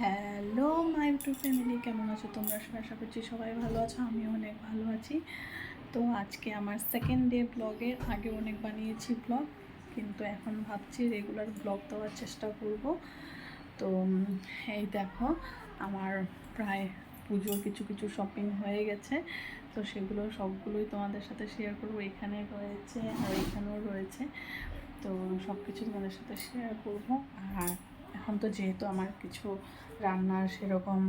Hello, my YouTube family, কেমন আছো তোমরা? সবাই, আশা করছি সবাই ভালো আছো, আমিও অনেক ভালো আছি। তো আজকে আমার সেকেন্ড ডে ব্লগের আগে অনেক বানিয়েছি ব্লগ কিন্তু এখন ভাবছি রেগুলার ব্লগ দেওয়ার চেষ্টা করব। তো এই দেখো, আমার প্রায় পুজোর কিছু কিছু শপিং হয়ে গেছে, তো সেগুলো সবগুলোই তোমাদের সাথে শেয়ার করব। এখানে রয়েছে আর এখানেও রয়েছে, তো সব কিছু তোমাদের সাথে শেয়ার করব। আর এখন তো যেহেতু আমার কিছু রান্নার সেরকম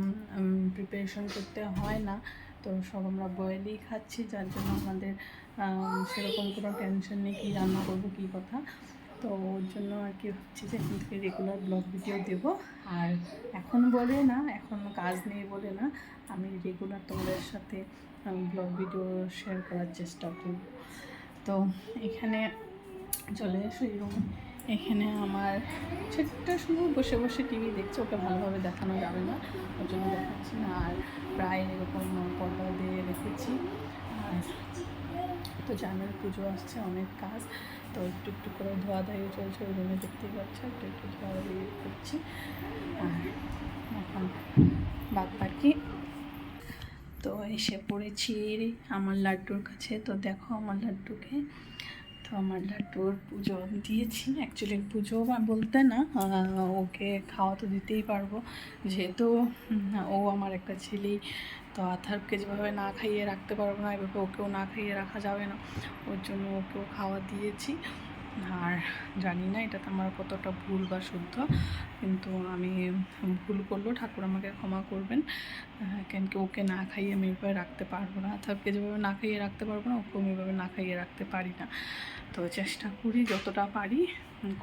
প্রিপারেশন করতে হয় না, তো সব আমরা বয়েলই খাচ্ছি, যার জন্য আমাদের সেরকম কোনো টেনশন নেই কী রান্না করব, কী কথা। তো ওর জন্য আর কি ভাবছি যে এখন থেকে রেগুলার ব্লগ ভিডিও দেব। আর এখন বলে না, এখন কাজ নেই বলে না, আমি রেগুলার তোমাদের সাথে ব্লগ ভিডিও শেয়ার করার চেষ্টা করব। তো এখানে চলে এসো এরকম এখানে আমার ছোট্ট শুধু বসে বসে টিভি দেখছে, ওকে ভালোভাবে দেখানো যাবে না, ওর জন্য দেখাচ্ছি না। আর প্রায় এরকম পর্দা দিয়ে রেখেছি। আর তো জানার পুজো আসছে, অনেক কাজ। তো একটু একটু করে ধোয়া ধাইয়ে চলছে, ওই জন্য দেখতেই পাচ্ছ, একটু একটু ধোয়া দিয়ে করছি। আর এখন বাদ বাকি। তো এসে পড়েছি আমার লাড্ডুর কাছে। তো দেখো আমার লাড্ডুকে। তো আমার লাড্ডুর পুজো দিয়েছি। অ্যাকচুয়ালি পুজো বলতে না ওকে খাওয়া তো দিতেই পারব। যেহেতু ও আমার একটা ছেলেই তো আথারকে যেভাবে না খাইয়ে রাখতে পারব না, এভাবে ওকেও না খাইয়ে রাখা যাবে না। ওর জন্য ওকেও খাওয়া দিয়েছি। আর জানি না এটাতে আমার কতটা ভুল বা শুদ্ধ, কিন্তু আমি ভুল করলেও ঠাকুর আমাকে ক্ষমা করবেন। কেন কি ওকে না খাইয়ে আমি এভাবে রাখতে পারব না। আথারকে যেভাবে না খাইয়ে রাখতে পারব না, ওকেও আমি এভাবে না খাইয়ে রাখতে পারি না। তো চেষ্টা করি যতটা পারি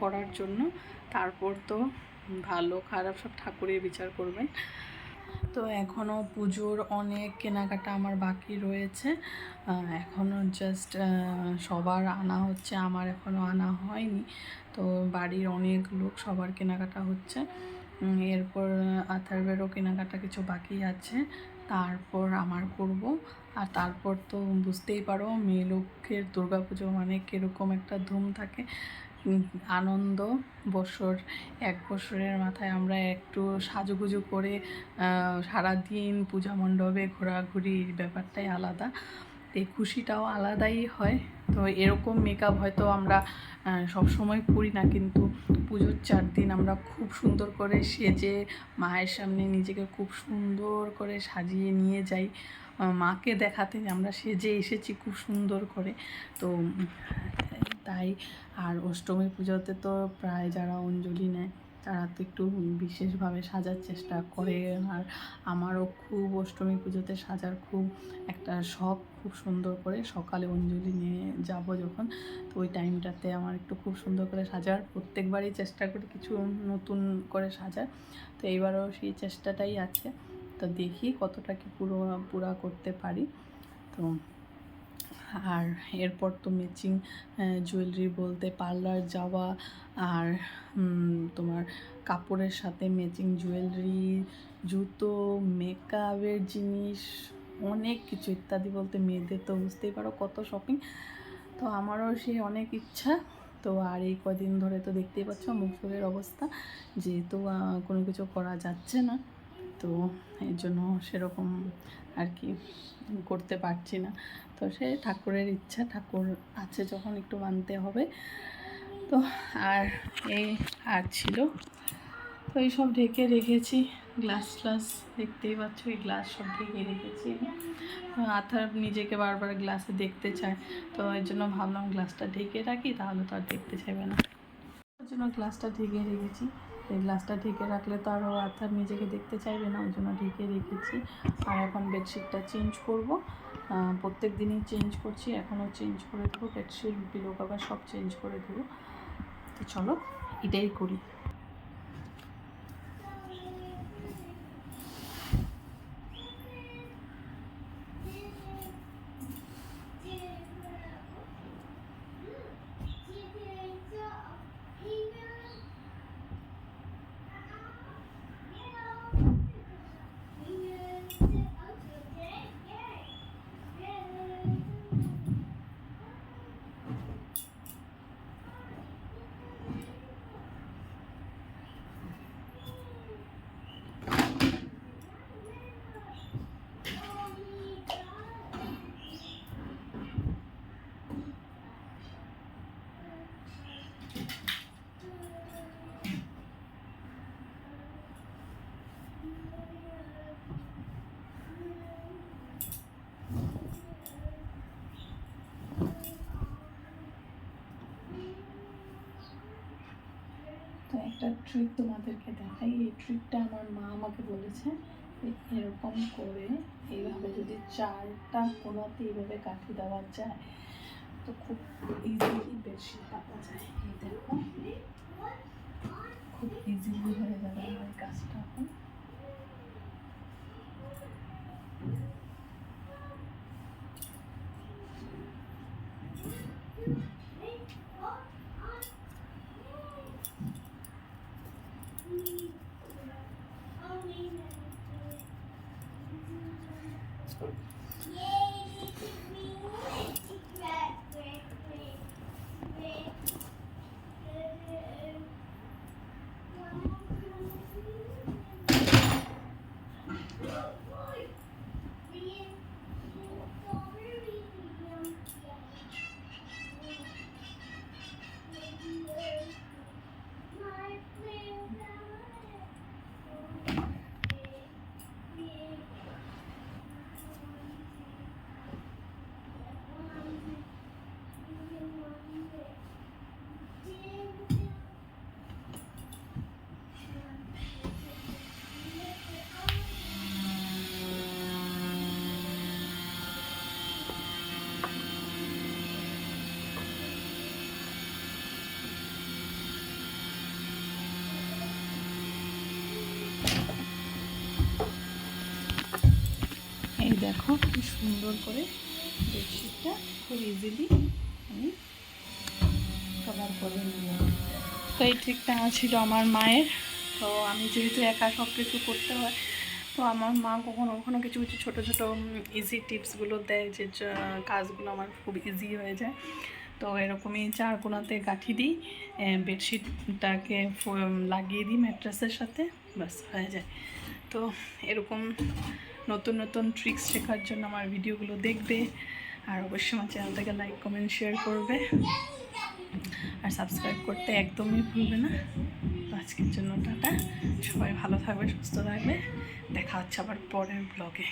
করার জন্য। তারপর তো ভালো, খারাপ সব ঠাকুরের বিচার করবেন। তো এখনও পুজোর অনেক কেনাকাটা আমার বাকি রয়েছে। এখনও জাস্ট সবার আনা হচ্ছে, আমার এখনও আনা হয়নি। তো বাড়ির অনেক লোক সবার কেনাকাটা হচ্ছে। এরপর আথারবেরও কেনাকাটা কিছু বাকি আছে। তারপর আমার করব। আর তারপর তো বুঝতেই পারো, মেয়ে লোকের দুর্গাপুজো মানে কীরকম একটা ধুম থাকে। আনন্দ বছর, এক বছরের মাথায় আমরা একটু সাজুগুজু করে সারা সারাদিন পূজা মণ্ডপে ঘোরাঘুরির ব্যাপারটাই আলাদা। এই খুশিটাও আলাদাই হয়। তো এরকম মেকআপ হয়তো আমরা সব সময় করি না, কিন্তু পুজোর চার দিন আমরা খুব সুন্দর করে সেজে, মায়ের সামনে নিজেকে খুব সুন্দর করে সাজিয়ে নিয়ে যাই। মাকে দেখাতে আমরা সেজে এসেছি খুব সুন্দর করে। তো, তাই, আর অষ্টমী পুজোতে তো প্রায় যারা অঞ্জলি নেয় তারা তো একটু বিশেষভাবে সাজার চেষ্টা করে। আর আমারও খুব অষ্টমী পুজোতে সাজার খুব একটা শখ খুব সুন্দর করে। সকালে অঞ্জলি নিয়ে যাব যখন। তো ওই টাইমটাতে আমার একটু খুব সুন্দর করে সাজার। প্রত্যেকবারই চেষ্টা করি কিছু নতুন করে সাজার। তো এইবারও সেই চেষ্টাটাই আছে। তো দেখি কতটা কি পুরো, পুরা করতে পারি। তো আর এরপর তো ম্যাচিং জুয়েলারি বলতে পার্লার যাওয়া আর তোমার কাপড়ের সাথে ম্যাচিং জুয়েলারি জুতো মেকআপের জিনিস, অনেক কিছু ইত্যাদি বলতে মেয়েদের তো বুঝতেই পারো কত শপিং তো আমারও সেই অনেক ইচ্ছা। তো আর এই কদিন ধরে তো দেখতেই পাচ্ছ মুখের অবস্থা। যেহেতু কোনো কিছু করা যাচ্ছে না। তো এর জন্য সেরকম আর কি করতে পারছি না। তো সে ঠাকুরের ইচ্ছা, ঠাকুর আছে যখন একটু মানতে হবে। তো আর এই আর ছিল। তো এই সব ঢেকে রেখেছি। গ্লাস গ্লাস দেখতেই পাচ্ছ, এই গ্লাস সব ঢেকে রেখেছি। আথার নিজেকে বারবার গ্লাসে দেখতে চায়। তো এর জন্য ভাবলাম গ্লাসটা ঢেকে রাখি, তাহলে তো আর দেখতে চাইবে না। ওর জন্য গ্লাসটা ঢেকে রেখেছি। এই গ্লাসটা ঢেকে রাখলে তো আরও আর্থার নিজেকে দেখতে চাইবে না, ওই জন্য ঢেকে রেখেছি। আর এখন বেডশিটটা চেঞ্জ করব। প্রত্যেক দিনই চেঞ্জ করছি, এখনও চেঞ্জ করে দেবো। বেডশিট পিলো কভার সব চেঞ্জ করে দেবো। তো চলো, এটাই করি। একটা ট্রিক তোমাদেরকে দেখাই। এই ট্রিকটা আমার মা আমাকে বলেছে এরকম করে এইভাবে যদি চারটা কোনাতে এইভাবে কাঠি দেওয়া যায়, তো খুব ইজিলি বেশি পাতা যায়। এই দেখো, খুব ইজিলি হয়ে যাবে আমার কাজটা। এখন এই দেখো কি সুন্দর করে বেডশিটটা খুব ইজিলি আমি কভার করে নিলাম। তো এই ট্রিকটা ছিল আমার মায়ের। তো আমি যেহেতু একা সব কিছু করতে হয়, তো আমার মা কখনো কখনো কিছু কিছু ছোটো ছোটো ইজি টিপসগুলো দেয় যে কাজগুলো আমার খুব ইজি হয়ে যায়। তো এরকমই চার কোনাতে গাঁঠি দিই বেডশিটটাকে লাগিয়ে দিই ম্যাট্রেসের সাথে বাস হয়ে যায়। তো এরকম নতুন নতুন ট্রিক্স শেখার জন্য আমার ভিডিওগুলো দেখবে। আর অবশ্যই আমার চ্যানেলটাকে লাইক কমেন্ট শেয়ার করবে। আর সাবস্ক্রাইব করতে একদমই ভুলবে না। তো আজকের জন্য টাটা। সবাই ভালো থাকবে, সুস্থ থাকবে। দেখা হচ্ছে আবার পরের ব্লগে